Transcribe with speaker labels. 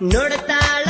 Speaker 1: ನೋಡ್ತಾಳ